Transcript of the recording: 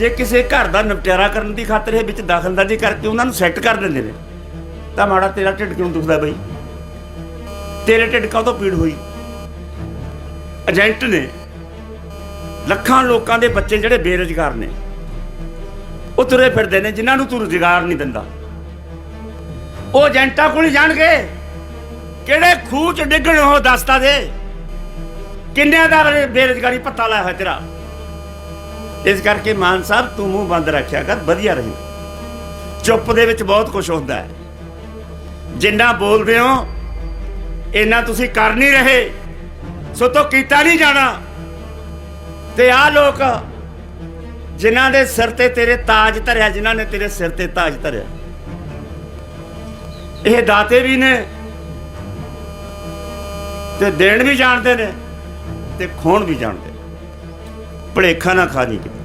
ਜੇ ਕਿਸੇ ਘਰ ਦਾ ਨਿਪਟਾਰਾ ਕਰਨ ਦੀ ਖਾਤਰ ਇਹ ਵਿੱਚ ਦਖਲਅੰਦਾਜ਼ੀ ਕਰਕੇ ਉਹਨਾਂ ਨੂੰ ਸੈੱਟ ਕਰ ਦਿੰਦੇ ਨੇ, ਤਾਂ ਮਾੜਾ ਤੇਰਾ ਢਿੱਡ ਕਿਉਂ ਦੁਖਦਾ ਬਈ? ਤੇਰੇ ਢਿੱਡ ਕਾਹਤੋਂ ਪੀੜ ਹੋਈ? ਏਜੰਟ ਨੇ ਲੱਖਾਂ ਲੋਕਾਂ ਦੇ ਬੱਚੇ ਜਿਹੜੇ ਬੇਰੁਜ਼ਗਾਰ ਨੇ, ਉਹ ਤੁਰੇ ਫਿਰਦੇ ਨੇ, ਜਿਨ੍ਹਾਂ ਨੂੰ ਤੂੰ ਰੁਜ਼ਗਾਰ ਨਹੀਂ ਦਿੰਦਾ। ਉਹ ਏਜੰਟਾਂ ਕੋਲ ਹੀ ਜਾਣਗੇ। ਕਿਹੜੇ ਖੂਹ ਚ ਡਿੱਗਣ ਉਹ ਦੱਸਦਾ ਦੇ? ਕਿੰਨਿਆਂ ਦਾ ਬੇਰੁਜ਼ਗਾਰੀ ਪੱਤਾ ਲਾਇਆ ਹੋਇਆ ਤੇਰਾ? ਇਸ ਕਰਕੇ ਮਾਨ ਸਾਹਿਬ, ਤੂੰ ਮੂੰਹ ਬੰਦ ਰੱਖਿਆ ਕਰ, ਵਧੀਆ ਰਹੀ। ਚੁੱਪ ਦੇ ਵਿੱਚ ਬਹੁਤ ਕੁਝ ਹੁੰਦਾ ਹੈ। ਜਿੰਨਾ ਬੋਲਦੇ ਹੋ, ਇੰਨਾ ਤੁਸੀਂ ਕਰ ਨਹੀਂ ਰਹੇ। ਸੋ ਤੋਂ ਕੀਤਾ ਨਹੀਂ ਜਾਣਾ। ਤੇ ਆ ਲੋਕ, ਜਿਨ੍ਹਾਂ ਦੇ ਸਿਰ ਤੇ ਤੇਰੇ ਤਾਜ ਧਰਿਆ, ਜਿਨ੍ਹਾਂ ਨੇ ਤੇਰੇ ਸਿਰ ਤੇ ਤਾਜ ਧਰਿਆ। ਇਹ ਦਾਤੇ ਵੀ ਨੇ, ਤੇ ਦੇਣ ਵੀ ਜਾਣਦੇ ਨੇ, ਤੇ ਖੋਣ ਵੀ ਜਾਣਦੇ ਭਲੇਖਾ ਨਾ ਖਾ ਜੀ ਕਿਤੇ।